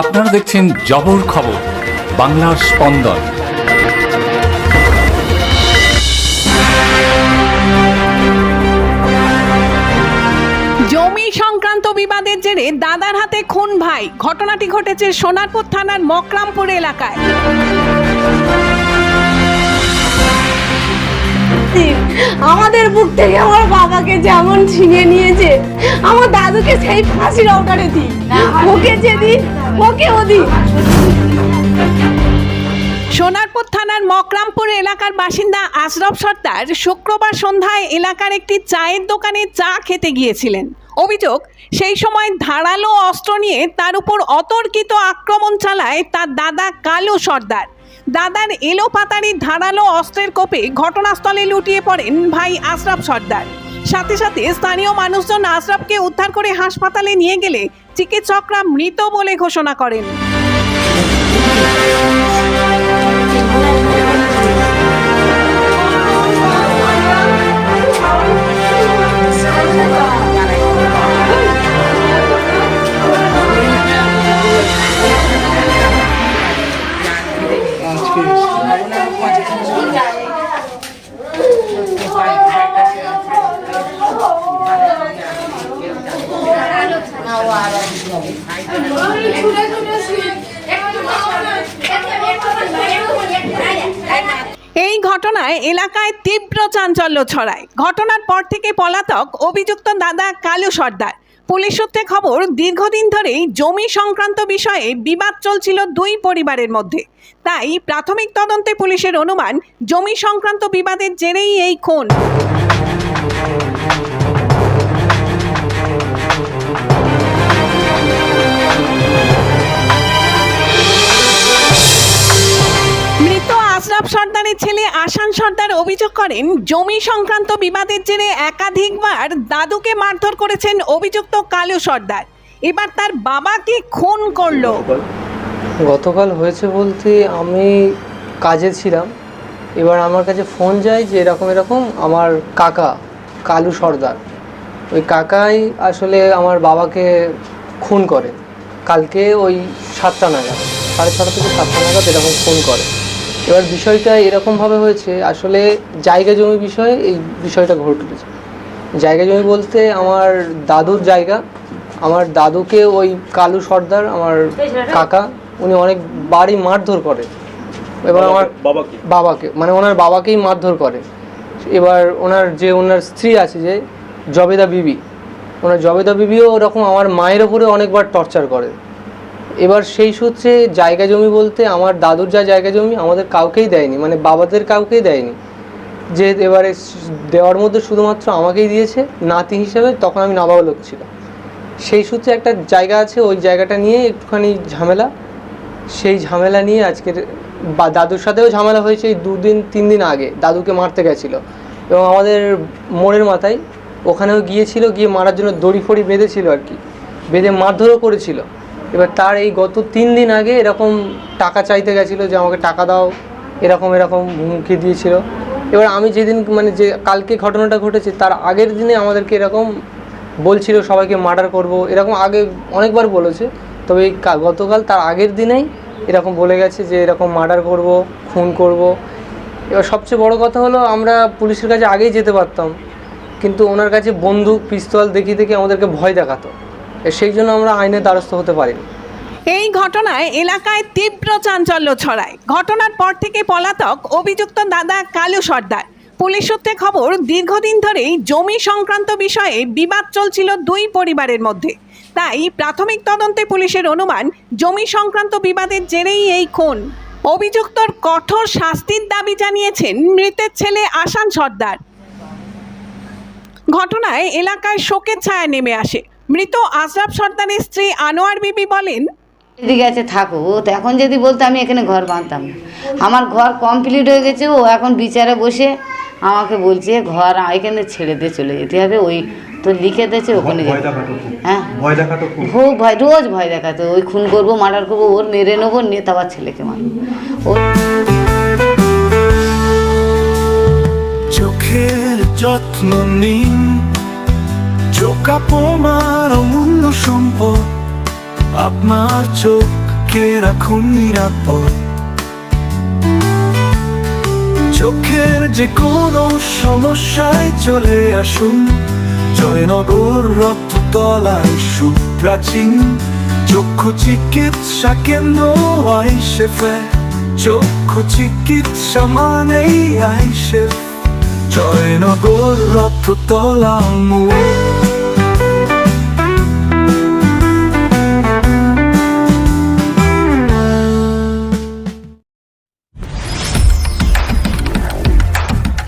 আপনারা দেখছেন জবর খবর, বাংলার স্পন্দন। জমি সংক্রান্ত বিবাদের জেরে দাদার হাতে খুন ভাই। ঘটনাটি ঘটেছে সোনারপুর থানার মকরামপুর এলাকায়। আমাদের বুক থেকে আমার বাবাকে যেমন ছিনিয়ে নিয়েছে আমার দাদুকে সেই ফাঁসির অকারে দিই। ওকে যেদিন ওকে ওদিন সোনারপুর থানার মকরামপুর এলাকার বাসিন্দা আশরফ সর্দার শুক্রবার সন্ধ্যায় এলাকার একটি চায়ের দোকানে চা খেতে গিয়েছিলেন। অভিযোগ সেই সময় ধারালো অস্ত্র নিয়ে তার উপর অতর্কিত আক্রমণ চালায় তার দাদা কালু সর্দার। দাদার এলো পাতারি ধারালো অস্ত্রের কোপে ঘটনাস্থলে লুটিয়ে পড়েন ভাই আশরাফ সর্দার। সাথে সাথে স্থানীয় মানুষজন আশরাফকে উদ্ধার করে হাসপাতালে নিয়ে গেলে চিকিৎসকরা মৃত বলে ঘোষণা করেন। এই ঘটনায় এলাকায় তীব্র চাঞ্চল্য ছড়ায়। ঘটনার পর থেকে পলাতক অভিযুক্ত দাদা কালু সর্দার। পুলিশ সূত্রে খবর, দীর্ঘদিন ধরেই জমি সংক্রান্ত বিষয়ে বিবাদ চলছিল দুই পরিবারের মধ্যে। তাই প্রাথমিক তদন্তে পুলিশের অনুমান, জমি সংক্রান্ত বিবাদের জেরেই এই খুন। সর্দার অভিযোগ করেন, জমি সংক্রান্ত বিবাদের জেরে একাধিকবার দাদুকে মারধর করেছেন অভিযুক্ত কালু সর্দার। এবার তার বাবাকে খুন করল। গতকাল হয়েছে বলতে আমি কাজে ছিলাম। এবার আমার কাছে ফোন যায় যে এরকম এরকম আমার কাকা, কালু সর্দার। ওই কাকাই আসলে আমার বাবাকে খুন করে। কালকে ওই সাতটা নাগাদ, সাড়ে ছটা থেকে সাতটা নাগাদ এরকম খুন করে। এবার বিষয়টা এরকমভাবে হয়েছে আসলে জায়গা জমি বিষয়ে এই বিষয়টা ঘটেছে জায়গা জমি বলতে আমার দাদুর জায়গা আমার দাদুকে ওই কালু সর্দার আমার কাকা উনি অনেক বাড়ি মারধর করে। এবার আমার বাবাকে? বাবাকে? মানে ওনার বাবাকেই মারধর করে। এবার ওনার যে ওনার স্ত্রী আছে যে জবেদা বিবি ওনার জবেদা বিবিও ওরকম আমার মায়ের ওপরে অনেকবার টর্চার করে। এবার সেই সূত্রে জায়গা জমি বলতে আমার দাদুর যা জায়গা জমি আমাদের কাউকেই দেয়নি মানে বাবাদের কাউকেই দেয়নি। যে এবারে দেওয়ার মধ্যে শুধুমাত্র আমাকেই দিয়েছে, নাতি হিসেবে তখন আমি নাবালক ছিলাম। সেই সূত্রে একটা জায়গা আছে, ওই জায়গাটা নিয়ে একটুখানি ঝামেলা। সেই ঝামেলা নিয়ে আজকের বা দাদুর সাথেও ঝামেলা হয়েছে এই দুদিন, তিন দিন আগে। দাদুকে মারতে গেছিল। এবং আমাদের মোড়ের মাথায়, ওখানেও গিয়েছিল, গিয়ে মারার জন্য দড়ি ফড়ি বেঁধেছিল আর কি। বেঁধে মারধরও করেছিল। এবার তার এই গত তিন দিন আগে এরকম টাকা চাইতে গেছিল যে আমাকে টাকা দাও, এরকম এরকম হুমকি দিয়েছিল। এবার আমি যেদিন মানে যে কালকে ঘটনাটা ঘটেছে, তার আগের দিনে আমাদেরকে এরকম বলছিল, সবাইকে মার্ডার করব, এরকম আগে অনেকবার বলেছে। তবে এই গতকাল তার আগের দিনেই এরকম বলে গেছে যে এরকম মার্ডার করব, খুন করব। এবার সবচেয়ে বড় কথা হলো, আমরা পুলিশের কাছে আগেই যেতে পারতাম। কিন্তু ওনার কাছে বন্দুক, পিস্তল দেখিয়ে দেখে আমাদেরকে ভয় দেখাতো। সেই জন্য আমরা আইনের দ্বারস্থ হতে পারিনি এই ঘটনায় এলাকায় তীব্র চাঞ্চল্য ছড়ায়। ঘটনার পর থেকে পলাতক অভিযুক্ত দাদা কালু সর্দার। পুলিশ সূত্রে খবর, দীর্ঘদিন ধরেই জমি সংক্রান্ত বিষয়ে বিবাদ চলছিল দুই পরিবারের মধ্যে। তাই প্রাথমিক তদন্তে পুলিশের অনুমান, জমি সংক্রান্ত বিবাদের জেরেই এই খুন। অভিযুক্তর কঠোর শাস্তির দাবি জানিয়েছেন মৃতের ছেলে আসান সর্দার। ঘটনায় এলাকায় শোকের ছায়া নেমে আসে। মৃত আশরাফ সর্দারের স্ত্রী আনোয়ার বিবি বলেন এদিকে আছে থাকো ও তো এখন যদি বলতো আমি এখানে ঘর বাঁধতাম না। আমার ঘর কমপ্লিট হয়ে গেছে ও এখন বিচারে বসে আমাকে বলছে ঘর এখানে ছেড়ে দিয়ে চলে যেতে হবে। ওই তো লিখে দিয়েছে ওখানে যেতে হ্যাঁ। ভয় দেখাতো খুব। ভয় রোজ ভয় দেখাতো। ওই খুন করব মার্ডার করব ওর মেরে নেব নিয়ে তারপর ছেলেকে মারবো। ও চোখের যত্ন নিন। চোখ আপনার অমূল্য সম্পদ। আপনার চোখ বাবাকে রাখুন নিরাপদ। চোখের যে কোনো সমস্যায় চলে আসুন। জয়নগর রক্ততলায় সুপ্রাচীন। চক্ষু চিকিৎসা কেন্দ্র আইসেফে। চক্ষু চিকিৎসা মানেই আইসেফ। জয়নগর রক্ততলা মোড়।